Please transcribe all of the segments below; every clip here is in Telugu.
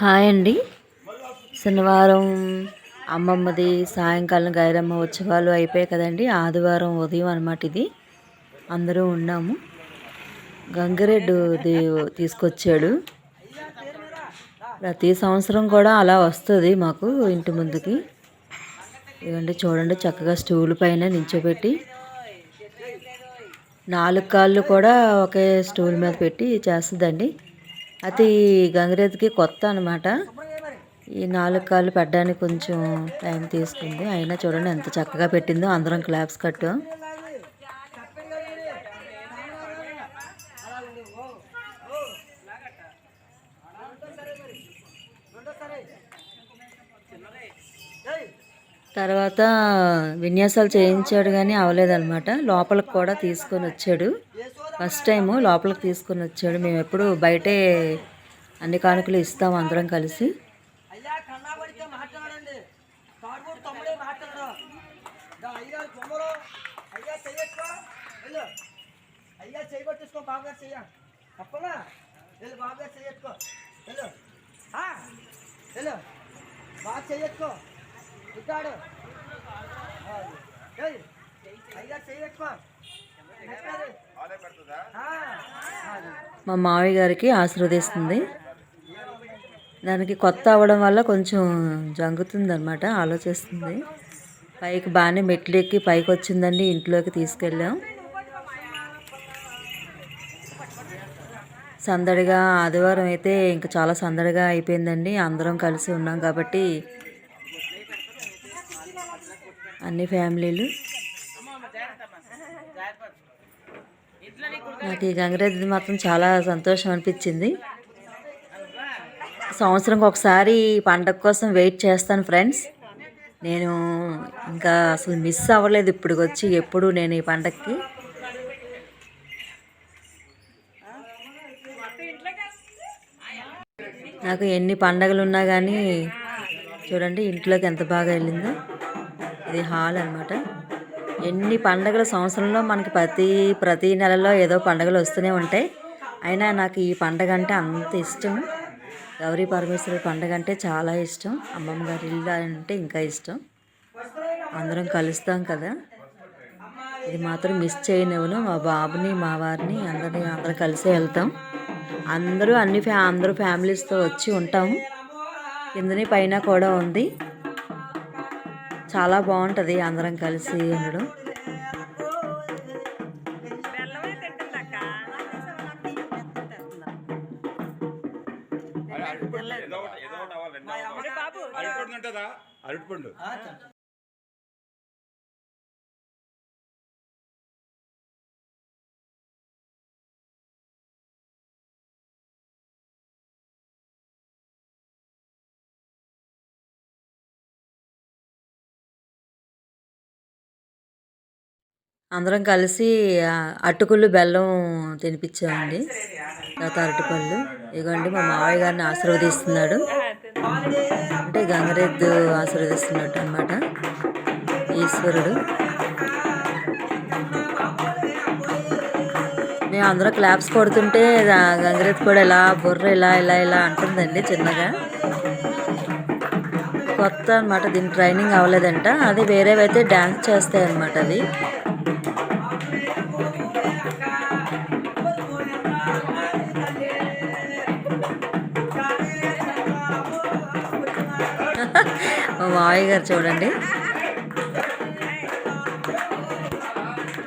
హాయ్ అండి. శనివారం అమ్మమ్మది సాయంకాలం గైరమ్మ ఉత్సవాలు అయిపోయాయి కదండి. ఆదివారం ఉదయం అనమాట ఇది. అందరూ ఉన్నాము. గంగిరెడ్డి తీసుకొచ్చాడు. ప్రతి సంవత్సరం కూడా అలా వస్తుంది మాకు ఇంటి ముందుకి. ఇవ్వండి చూడండి చక్కగా స్టూల్ పైన నించోబెట్టి నాలుగు కాళ్ళు కూడా ఒకే స్టూల్ మీద పెట్టి చేస్తుందండి. అది గంగిరెద్దుకి కొత్త అనమాట ఈ నాలుగు కాళ్ళు పెట్టడానికి కొంచెం టైం తీసుకుంది. అయినా చూడండి ఎంత చక్కగా పెట్టిందో. అందరం క్లాప్స్ కట్టు తర్వాత విన్యాసాలు చేయించాడు కానీ అవ్వలేదన్నమాట లోపలికి కూడా తీసుకొని వచ్చాడు. ఫస్ట్ టైము లోపలికి తీసుకొని వచ్చాడు. మేము ఎప్పుడు బయటే అన్ని కానుకలు ఇస్తాం అందరం కలిసి. అయ్యా బాగా చెయ్య తప్పనా వెళ్ళు. బాగా వెళ్ళు వెళ్ళు బాగా మా మావయ్య గారికి ఆశీర్వదిస్తుంది దానికి కొత్త అవ్వడం వల్ల కొంచెం జంగుతుంది అనమాట ఆలోచిస్తుంది. పైకి బాగానే మెట్లు ఎక్కి పైకి వచ్చిందండి ఇంట్లోకి తీసుకెళ్ళాం. సందడిగా ఆదివారం అయితే ఇంకా చాలా సందడిగా అయిపోయిందండి అందరం కలిసి ఉన్నాం కాబట్టి అన్ని ఫ్యామిలీలు. నాకు ఈ గంగరెద్ది మాత్రం చాలా సంతోషం అనిపించింది. సంవత్సరంకి ఒకసారి పండగ కోసం వెయిట్ చేస్తాను ఫ్రెండ్స్. నేను ఇంకా అసలు మిస్ అవ్వలేదు ఇప్పుడు వచ్చి ఎప్పుడు నేను ఈ పండగకి నాకు ఎన్ని పండగలు ఉన్నా కానీ చూడండి ఇంట్లోకి ఎంత బాగా వెళ్ళిందో. ఇది హాల్ అనమాట ఎన్ని పండగల సంవత్సరంలో మనకి ప్రతి ప్రతి నెలలో ఏదో పండగలు వస్తూనే ఉంటాయి. అయినా నాకు ఈ పండగ అంటే అంత ఇష్టం. గౌరీ పరమేశ్వరి పండగ అంటే చాలా ఇష్టం. అమ్మమ్మ గారి ఇల్లు అంటే ఇంకా ఇష్టం. అందరం కలుస్తాం కదా. ఇది మాత్రం మిస్ చేయనివ్వను. మా బాబుని మా వారిని అందరినీ అందరం కలిసే వెళ్తాం. అందరూ అన్ని ఫ్యా అందరూ ఫ్యామిలీస్తో వచ్చి ఉంటాము. కిందని పైన కూడా ఉంది. చాలా బాగుంటుంది అందరం కలిసి ఉండడం. అరటిపండు అందరం కలిసి అటుకులు బెల్లం తినిపించామండి. తర్వాత అరటిపళ్ళు. ఇగోండి మా మావయ్య గారిని ఆశీర్వదిస్తున్నాడు. అంటే గంగరెద్దు ఆశీర్వదిస్తున్నట్టు అనమాట ఈశ్వరుడు. మేము అందరూ క్లాప్స్ కొడుతుంటే ఆ గంగరెద్దు కూడా ఇలా బుర్ర ఇలా ఇలా ఇలా అంటుందండి చిన్నగా. కొత్త అనమాట దీని ట్రైనింగ్ అవ్వలేదంట. అది వేరేవైతే డ్యాన్స్ చేస్తాయి అనమాట అది మా గారు చూడండి.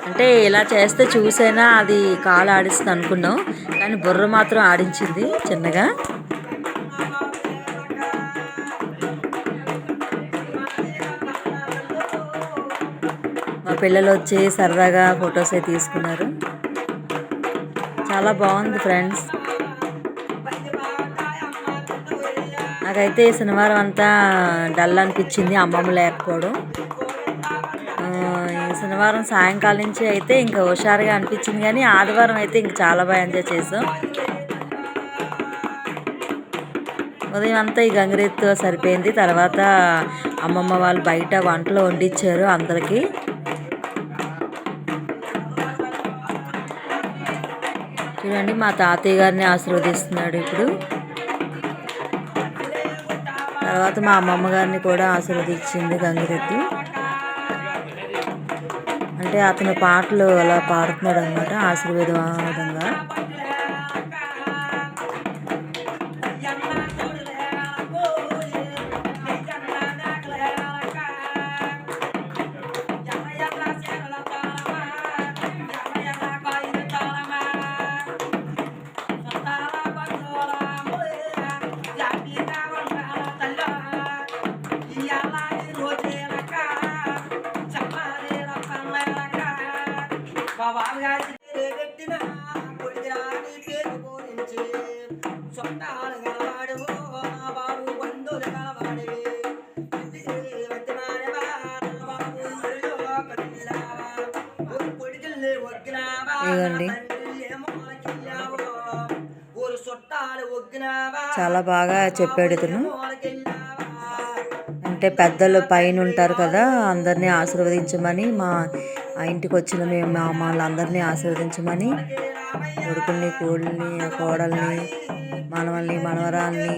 అంటే ఇలా చేస్తే చూసైనా అది కాలు ఆడిస్తుంది అనుకున్నాం కానీ బుర్ర మాత్రం ఆడించింది చిన్నగా. మా పిల్లలు వచ్చి సరదాగా ఫొటోస్ అయి తీసుకున్నారు. చాలా బాగుంది ఫ్రెండ్స్. నాకైతే శనివారం అంతా డల్ అనిపించింది అమ్మమ్మ లేకపోవడం. శనివారం సాయంకాలం నుంచి అయితే ఇంకా హుషారుగా అనిపించింది కానీ ఆదివారం అయితే ఇంకా చాలా బాగా ఎంజాయ్ చేసాం. ఉదయం అంతా ఈ గంగరెత్తు సరిపోయింది తర్వాత అమ్మమ్మ వాళ్ళు బయట వంటలు వండిచ్చారు అందరికీ. చూడండి మా తాతయ్య గారిని ఆశీర్వదిస్తున్నాడు ఇప్పుడు. తర్వాత మా అమ్మమ్మ గారిని కూడా ఆశీర్వదించింది గంగిరెద్దు. అంటే అతను పాటలు అలా పాడుతున్నాడు అనమాట ఆశీర్వాదంగా ఇదిగోండి. చాలా బాగా చెప్పాడు ఇతను. అంటే పెద్దలు పైన ఉంటారు కదా అందరినీ ఆశీర్వదించమని మా ఇంటికి వచ్చిన మేము మా వాళ్ళందరినీ ఆశీర్వదించమని కొడుకుల్ని కోళ్ళని కోడల్ని మనవల్ని మనవరాల్ని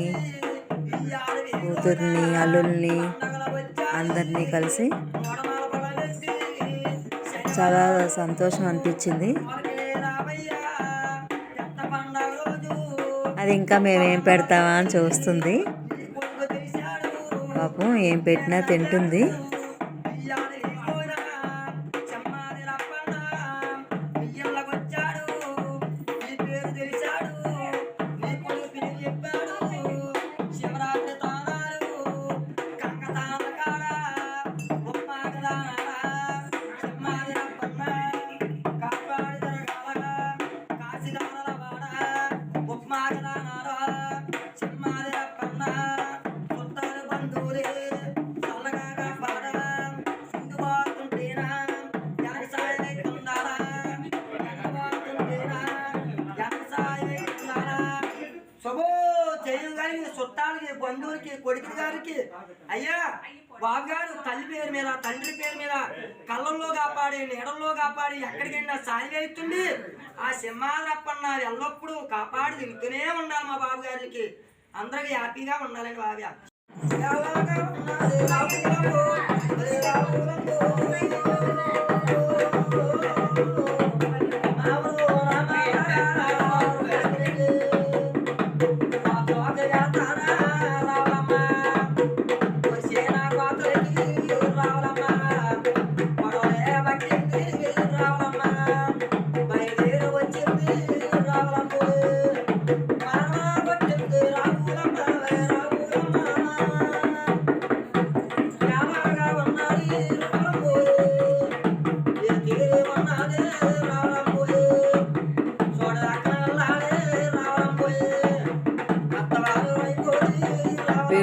కూతుర్ని అల్లుల్ని అందరినీ కలిసి చాలా సంతోషం అనిపించింది. అది ఇంకా మేమేం పెడతామా అని చూస్తుంది. పాపం ఏం పెట్టినా తింటుంది. శుభో జయం గారికి చుట్టాలకి బంధువులకి కొడుకు గారికి. అయ్యా బాబు గారు తల్లి పేరు మీద తండ్రి పేరు మీద కళ్ళల్లో కాపాడి నీడల్లో కాపాడి ఎక్కడికైనా సాయి అవుతుంది ఆ సింహాద్రప్పన్న ఎల్లప్పుడూ కాపాడి తిరుగుతూనే ఉండాలి మా బాబు గారికి అందరికి హ్యాపీగా ఉండాలండి బాగా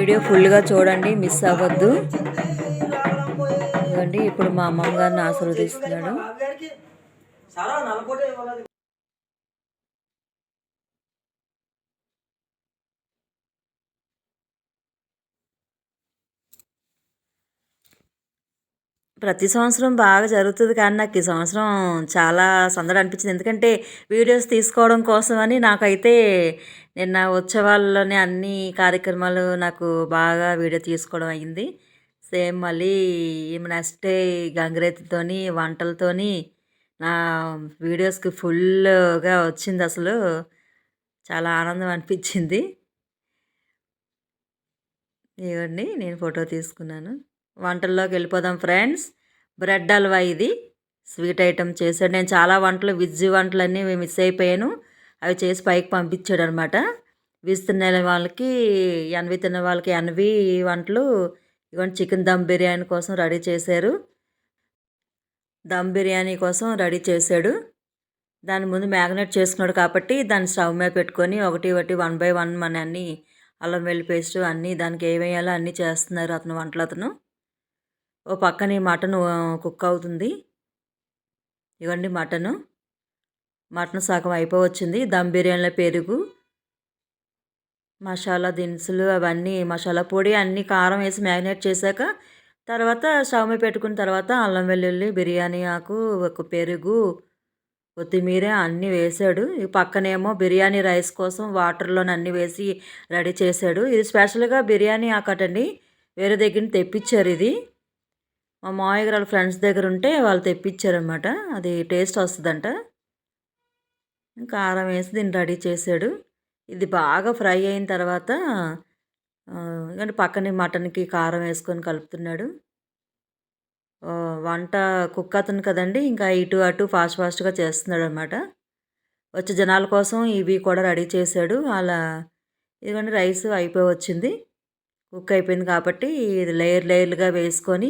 వీడియో ఫుల్గా చూడండి మిస్ అవ్వద్దు. ఇదిగోండి ఇప్పుడు మా అమ్మమ్మ గారిని ఆశీర్వదిస్తున్నాడు. ప్రతి సంవత్సరం బాగా జరుగుతుంది కానీ నాకు ఈ సంవత్సరం చాలా సందడి అనిపించింది. ఎందుకంటే వీడియోస్ తీసుకోవడం కోసమని నాకైతే నిన్న ఉత్సవాల్లోనే అన్ని కార్యక్రమాలు నాకు బాగా వీడియో తీసుకోవడం అయింది సేమ్ మళ్ళీ నెక్స్ట్ డే గంగిరెద్దుతోని వంటలతోని నా వీడియోస్కి ఫుల్గా వచ్చింది అసలు. చాలా ఆనందం అనిపించింది. ఇవ్వండి నేను ఫోటో తీసుకున్నాను. వంటల్లోకి వెళ్ళిపోదాం ఫ్రెండ్స్. బ్రెడ్ హల్వా ఇది. స్వీట్ ఐటమ్ చేశాడు. నేను చాలా వంటలు విజ్ వంటలన్నీ మిస్ అయిపోయాను. అవి చేసి పైకి పంపించాడు అనమాట విజ్ వాళ్ళకి ఎన్వి తిన్న వాళ్ళకి ఎనవి వంటలు ఇవన్నీ చికెన్ దమ్ బిర్యానీ కోసం రెడీ చేశారు. దమ్ బిర్యానీ కోసం రెడీ చేశాడు. దాని ముందు మ్యాగ్నేట్ చేసుకున్నాడు కాబట్టి దాన్ని స్టవ్ మీద పెట్టుకొని ఒకటి ఒకటి వన్ బై వన్ మన అన్ని అల్లం వెల్లి పేస్ట్ అన్నీ దానికి ఏమేయాలో అన్నీ చేస్తున్నారు అతను వంటలు అతను. ఓ పక్కన ఈ మటన్ కుక్ అవుతుంది. ఇవ్వండి మటను. మటన్ సగం అయిపోవచ్చింది. దమ్ బిర్యానీలో పెరుగు మసాలా దినుసులు అవన్నీ మసాలా పొడి అన్నీ కారం వేసి మ్యారినేట్ చేశాక తర్వాత స్టవ్ మీద పెట్టుకున్న తర్వాత అల్లం వెల్లుల్లి బిర్యానీ ఆకు ఒక పెరుగు కొత్తిమీర అన్నీ వేసాడు. ఈ పక్కనేమో బిర్యానీ రైస్ కోసం వాటర్లో అన్నీ వేసి రెడీ చేశాడు. ఇది స్పెషల్గా బిర్యానీ ఆకటండి. వేరే దగ్గర తెప్పించారు ఇది. మా మామయ్య గారు వాళ్ళ ఫ్రెండ్స్ దగ్గర ఉంటే వాళ్ళు తెప్పించారనమాట అది టేస్ట్ వస్తుందంట. కారం వేసి దీన్ని రెడీ చేశాడు ఇది బాగా ఫ్రై అయిన తర్వాత ఆ, ఎందుకంటే పక్కనే మటన్కి కారం వేసుకొని కలుపుతున్నాడు. వంట కుక్ అతను కదండి. ఇంకా ఇటు అటు ఫాస్ట్ ఫాస్ట్గా చేస్తున్నాడు అనమాట వచ్చే జనాల కోసం ఇవి కూడా రెడీ చేశాడు అలా ఇదిగోండి రైస్ అయిపోయి వచ్చింది. కుక్ అయిపోయింది కాబట్టి ఇది లేయర్ లేయర్లుగా వేసుకొని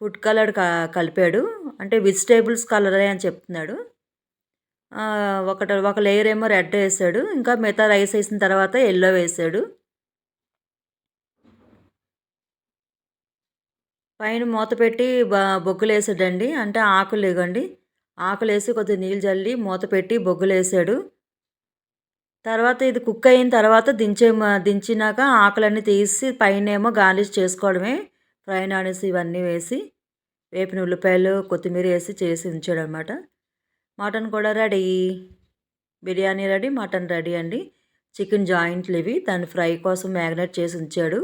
ఫుడ్ కలర్ కలిపాడు. అంటే వెజిటేబుల్స్ కలరే అని చెప్తున్నాడు. ఒకట ఒకటి ఒక లేయర్ ఏమో రెడ్ వేసాడు. ఇంకా మిగతా రైస్ వేసిన తర్వాత ఎల్లో వేసాడు. పైన మూత పెట్టి బ బొగ్గులు వేసాడండి అంటే ఆకులు ఇవ్వండి. ఆకులు వేసి కొద్దిగా నీళ్ళు చల్లి మూత పెట్టి బొగ్గులు వేసాడు తర్వాత ఇది కుక్ అయిన తర్వాత దించే దించినాక ఆకులన్నీ తీసి పైన ఏమో గార్నిష్ చేసుకోవడమే. ఫ్రైన్ ఆనిస్ ఇవన్నీ వేసి వేపిన ఉల్లిపాయలు కొత్తిమీర వేసి చేసి ఉంచాడు అనమాట మటన్ కూడా ready. Biryani ready mutton ready అండి. చికెన్ జాయింట్లు ఇవి. దాన్ని ఫ్రై కోసం మ్యాగ్నేట్ చేసి ఉంచాడు.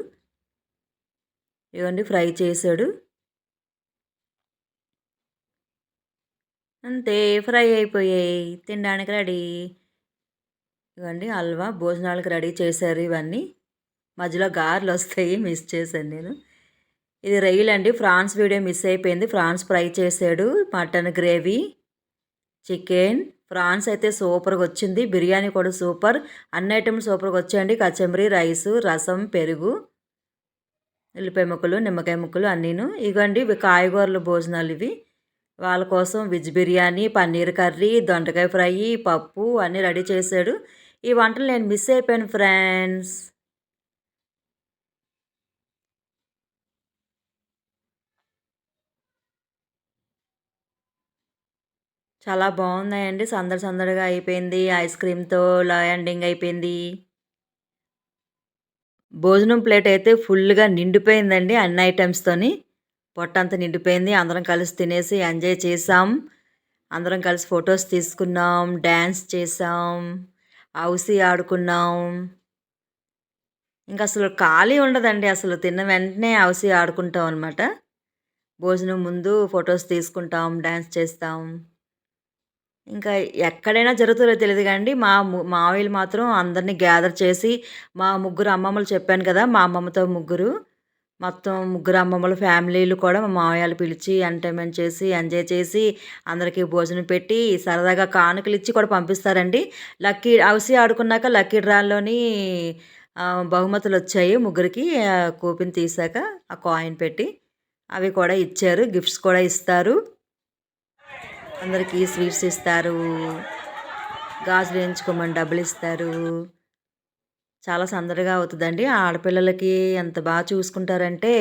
ఇవ్వండి ఫ్రై చేశాడు. అంతే ఫ్రై అయిపోయాయి. తినడానికి రెడీ. ఇవ్వండి హల్వా భోజనాలకు రెడీ చేశారు ఇవన్నీ. మధ్యలో గారెలు వస్తాయి మిస్ చేశాను నేను. ఇది రొయ్యలు అండి. ఫ్రాన్స్ వీడియో మిస్ అయిపోయింది. ఫ్రాన్స్ ఫ్రై చేశాడు మటన్ గ్రేవీ చికెన్. ఫ్రాన్స్ అయితే సూపర్గా వచ్చింది. బిర్యానీ కూడా సూపర్. అన్ని ఐటమ్స్ సూపర్గా వచ్చాయండి. కచంబరి రైస్ రసం పెరుగు ఉల్లిపాయ ముక్కలు నిమ్మకాయ ముక్కలు అన్నీను. ఇగోండి ఇవి కాయగూరల భోజనాలు ఇవి. వాళ్ళ కోసం వెజ్ బిర్యానీ పన్నీర్ కర్రీ దొండకాయ ఫ్రై పప్పు అన్నీ రెడీ చేశాడు ఈ వంటలు నేను మిస్ అయిపోయాను ఫ్రెండ్స్. చాలా బాగున్నాయండి. సందడి సందడిగా అయిపోయింది. ఐస్ క్రీమ్తో ల్యాండింగ్ అయిపోయింది. భోజనం ప్లేట్ అయితే ఫుల్గా నిండిపోయిందండి అన్ని ఐటమ్స్తోని పొట్టంతా నిండిపోయింది. అందరం కలిసి తినేసి ఎంజాయ్ చేసాం. అందరం కలిసి ఫొటోస్ తీసుకున్నాం. డ్యాన్స్ చేసాం. హౌసీ ఆడుకున్నాం. ఇంకా అసలు ఖాళీ ఉండదండి. అసలు తిన్న వెంటనే హౌసీ ఆడుకుంటాం అనమాట భోజనం ముందు ఫొటోస్ తీసుకుంటాం. డ్యాన్స్ చేస్తాం. ఇంకా ఎక్కడైనా జరుగుతుందో తెలియదు కానీ మా ము- మావయ్యలు మాత్రం అందరినీ గ్యాదర్ చేసి మా ముగ్గురు అమ్మమ్మలు చెప్పాను కదా మా అమ్మమ్మతో ముగ్గురు. మొత్తం ముగ్గురు అమ్మమ్మల ఫ్యామిలీలు కూడా మా మావయ్యలు పిలిచి ఎంటర్టైన్మెంట్ చేసి ఎంజాయ్ చేసి అందరికీ భోజనం పెట్టి సరదాగా కానుకలు ఇచ్చి కూడా పంపిస్తారండి. లక్కీ హౌసీ ఆడుకున్నాక లక్కీ డ్రాల్లోని బహుమతులు వచ్చాయి ముగ్గురికి ఆ, కూపిన్ తీసాక ఆ కాయిన్ పెట్టి. అవి కూడా ఇచ్చారు గిఫ్ట్స్ కూడా ఇస్తారు. అందరికీ స్వీట్స్ ఇస్తారు. గాజులు వేయించుకోమని డబ్బులు ఇస్తారు. చాలా సందడిగా అవుతుందండి. ఆడపిల్లలకి ఎంత బాగా చూసుకుంటారంటే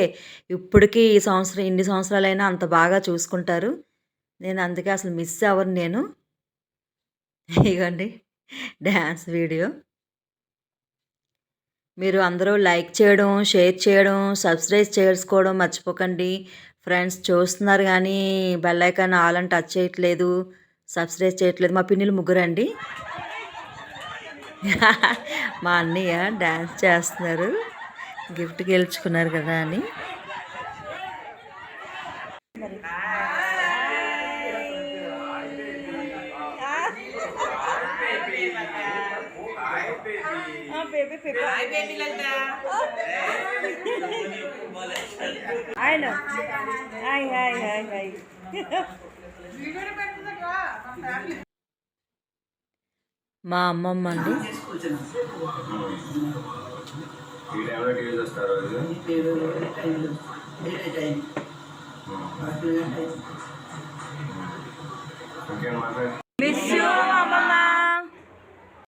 ఇప్పటికీ ఈ సంవత్సరం ఇన్ని సంవత్సరాలైనా అంత బాగా చూసుకుంటారు. నేను అందుకే అసలు మిస్ అవ్వను నేను. ఇవ్వండి డ్యాన్స్ వీడియో. మీరు అందరూ లైక్ చేయడం షేర్ చేయడం సబ్స్క్రైబ్ చేసుకోవడం మర్చిపోకండి. ఫ్రెండ్స్ చూస్తున్నారు కానీ బెల్ ఐకాన్ ఆల్ అని టచ్ చేయట్లేదు సబ్స్క్రైబ్ చేయట్లేదు. మా పిన్నులు ముగ్గురండి. మా అన్నయ్య డ్యాన్స్ చేస్తున్నారు. గిఫ్ట్ గెలుచుకున్నారు కదా అని. ఆయన. Hi hi hi hi. మా అమ్మమ్మ అండి. ఈ